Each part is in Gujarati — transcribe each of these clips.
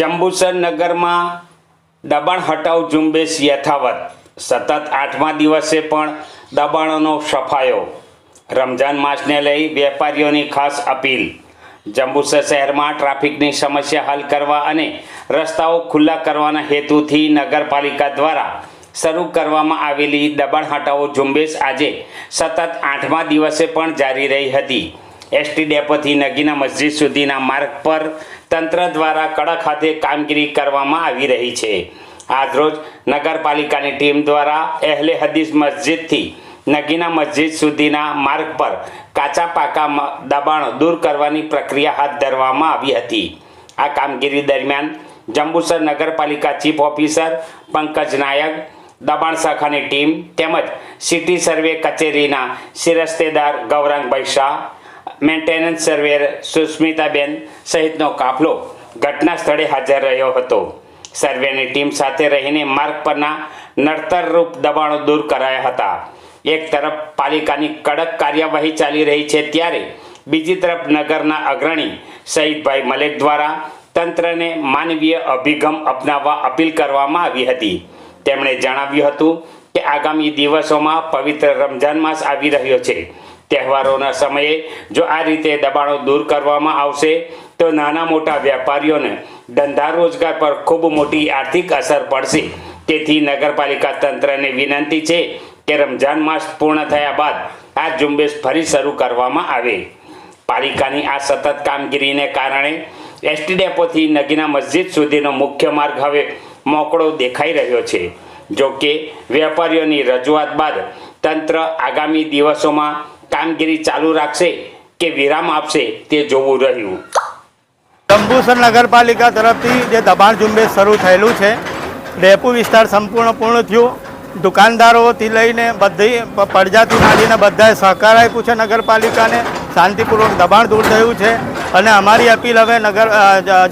જંબુસર નગરમાં દબાણ હટાવ ઝુંબેશ યથાવત. સતત આઠમા દિવસે પણ દબાણોનો સફાયો. રમજાન માસને લઈ વેપારીઓની ખાસ અપીલ. જંબુસર શહેરમાં ટ્રાફિકની સમસ્યા હલ કરવા અને રસ્તાઓ ખુલ્લા કરવાના હેતુથી નગરપાલિકા દ્વારા શરૂ કરવામાં આવેલી દબાણ હટાવો ઝુંબેશ આજે સતત આઠમા દિવસે પણ જારી રહી હતી. એસટી ડેપોથી નગીના મસ્જિદ સુધીના માર્ગ પર તંત્ર દ્વારા કડક હાથે કામગીરી કરવામાં આવી રહી છે. આજરોજ નગરપાલિકાની ટીમ દ્વારા એહલે હદીસ મસ્જિદથી નગીના મસ્જિદ સુધીના માર્ગ પર કાચા પાકા દબાણ દૂર કરવાની પ્રક્રિયા હાથ ધરવામાં આવી હતી. આ કામગીરી દરમિયાન જંબુસર નગરપાલિકા ચીફ ઓફિસર પંકજ નાયક, દબાણ શાખાની ટીમ તેમજ સિટી સર્વે કચેરીના શિરસ્તેદાર ગૌરાંગભાઈ શાહ મેન્ટેનન્સ સર્વેર સુસ્મિતાબેન સહિતનો કાફલો ઘટના સ્થળે હાજર રહ્યો હતો. સર્વેની ટીમ સાથે રહીને માર્ગ પરના નડતરરૂપ દબાણો દૂર કરાયા હતા. એક તરફ પાલિકાની કડક કાર્યવાહી ચાલી રહી છે ત્યારે બીજી તરફ નગરના અગ્રણી શહીદભાઈ મલેક દ્વારા તંત્રને માનવીય અભિગમ અપનાવવા અપીલ કરવામાં આવી હતી. તેમણે જણાવ્યું હતું કે આગામી દિવસોમાં પવિત્ર રમજાન માસ આવી રહ્યો છે. તહેવારોના સમયે જો આ રીતે દબાણો દૂર કરવામાં આવશે, તો નાના મોટા વેપારીઓને ધંધા રોજગાર પર ખૂબ મોટી આર્થિક અસર પડશે. તેથી નગરપાલિકા તંત્રને વિનંતી છે કે રમજાન માસ પૂર્ણ થયા બાદ આ ઝુંબેશ ફરી શરૂ કરવામાં આવે. પાલિકાની આ સતત કામગીરીને કારણે એસટી ડેપોથી નગીના મસ્જિદ સુધીનો મુખ્ય માર્ગ હવે મોકળો દેખાઈ રહ્યો છે. જો કે વેપારીઓની રજૂઆત બાદ તંત્ર આગામી દિવસોમાં કામગીરી ચાલુ રાખશે કે વિરામ આપશે તે જોવું રહ્યું. જંબુસર નગરપાલિકા તરફથી જે દબાણ ઝુંબેશ શરૂ થયેલું છે ડેપુ વિસ્તાર સંપૂર્ણ પૂર્ણ થયું. દુકાનદારોથી લઈને બધી પડજાથી માંડીને બધાએ સહકાર આપ્યું છે નગરપાલિકાને. શાંતિપૂર્વક દબાણ દૂર થયું છે અને અમારી અપીલ હવે નગર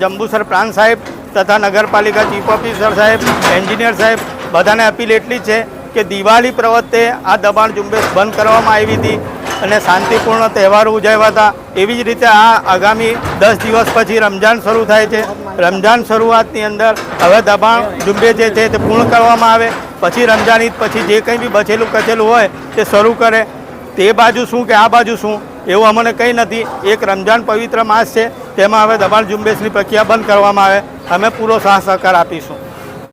જંબુસર પ્રાંત સાહેબ તથા નગરપાલિકા ચીફ ઓફિસર સાહેબ, એન્જિનિયર સાહેબ બધાને અપીલ એટલી છે કે દિવાળી પ્રવત્તે આ દબાણ ઝુંબેશ બંધ કરવામાં આવી હતી. અને શાંતિપૂર્ણ તહેવારો ઉજવ્યા હતા એવી જ રીતે આ આગામી દસ દિવસ પછી રમજાન શરૂ થાય છે. રમજાન શરૂઆતની અંદર હવે દબાણ ઝુંબે જે છે તે પૂર્ણ કરવામાં આવે. પછી રમજાન ઈદ પછી જે કંઈ બી બચેલું કચેલું હોય તે શરૂ કરે. તે બાજુ શું કે આ બાજુ શું એવું અમને કંઈ નથી. એક રમજાન પવિત્ર માસ છે. તેમાં હવે દબાણ ઝુંબેશની પ્રક્રિયા બંધ કરવામાં આવે. અમે પૂરો સાહ સહકાર આપીશું.